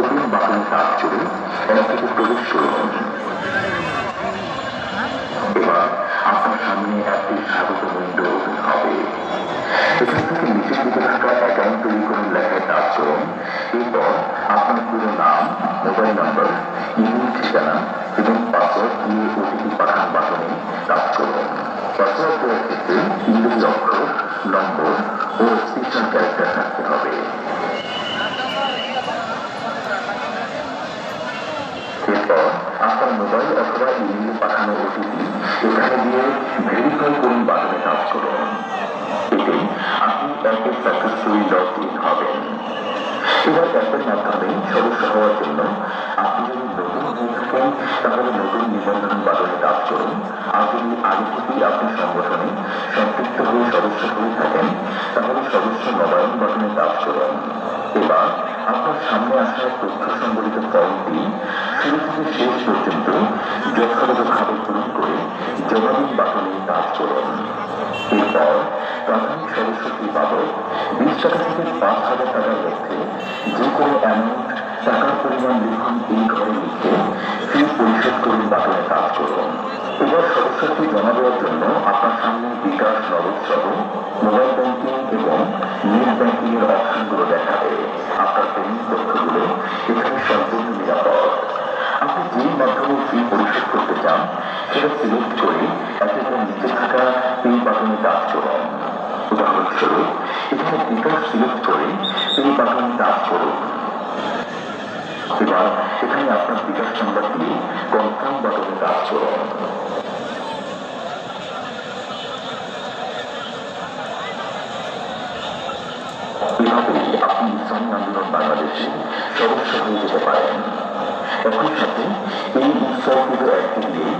Open বাটনে কাজ চলে অ্যাপটিতে প্রবেশ করুন এবার আপনার সামনে একটি স্বাগত উইন্ডো ওপেন হবে। এখান থেকে নিচের দিকে থাকা অ্যাকাউন্ট তৈরি করুন লেখায় টাচ করুন। এরপর আপনার পুরো নাম মোবাইল নম্বর ইমেল ঠিকানা এবং পাসওয়ার্ড দিয়ে ওটিপি পাঠান বাটনে টাচ করুন। পাসওয়ার্ড এরপর আপনার মোবাইল অথবা ইমেলে পাঠানো ওটিপি এখানে দিয়ে ভেরিফাই করুন বাটনে টাচ করুন। এতে আপনি অ্যাপে সাকসেসফুলি লগ ইন হবেন এবার অ্যাপের মাধ্যমে সদস্য হওয়ার জন্য আপনি যদি নতুন হয়ে থাকেন, তাহলে নতুন নিবন্ধন বাটনে টাচ করুন। আর যদি আগে থেকেই আপনি সংগঠনে সম্পৃক্ত হয়ে সদস্য হয়ে থাকেন, তাহলে সদস্য নবায়ন বাটনে টাচ করুন। এবার আপনার সামনে আসা তথ্য সংবলিত ফর্মটি শুরু শেষ পর্যন্ত যথাযথভাবে পূরণ করে জমাদিন বাটনে টাচ করুন এরপর প্রাথমিক সদস্য ফি বাবদ বিশ টাকা থেকে পাঁচ হাজার টাকার মধ্যে যে কোনো অ্যামাউন্ট টাকার পরিমাণ লিখুন এই ঘরে লিখে ফি পরিশোধ করুন বাটনে কাজ করুন এবার সদস্য জমা দেওয়ার জন্য আপনার সামনে বিকাশ নগদ সহ মোবাইল ব্যাংকিং এবং নেট ব্যাংকিং এর অপশনগুলো দেখাবে। আপনার পেমেন্ট তথ্যগুলো সিলেক্ট করে একেবারে নিচে থাকা পে বাটনে টাচ করুন উদাহরণস্বরূপ এখানে বিকাশ সিলেক্ট করে পে বাটনে টাচ করুন এবার এখানে আপনার বিকাশ নাম্বার দিয়ে কনফার্ম বাটনে টাচ করুন এভাবেই আপনি ইসলামী আন্দোলন বাংলাদেশে সদস্য হয়ে যেতে পারেন একই সাথে এই উৎসবগুলো দিয়ে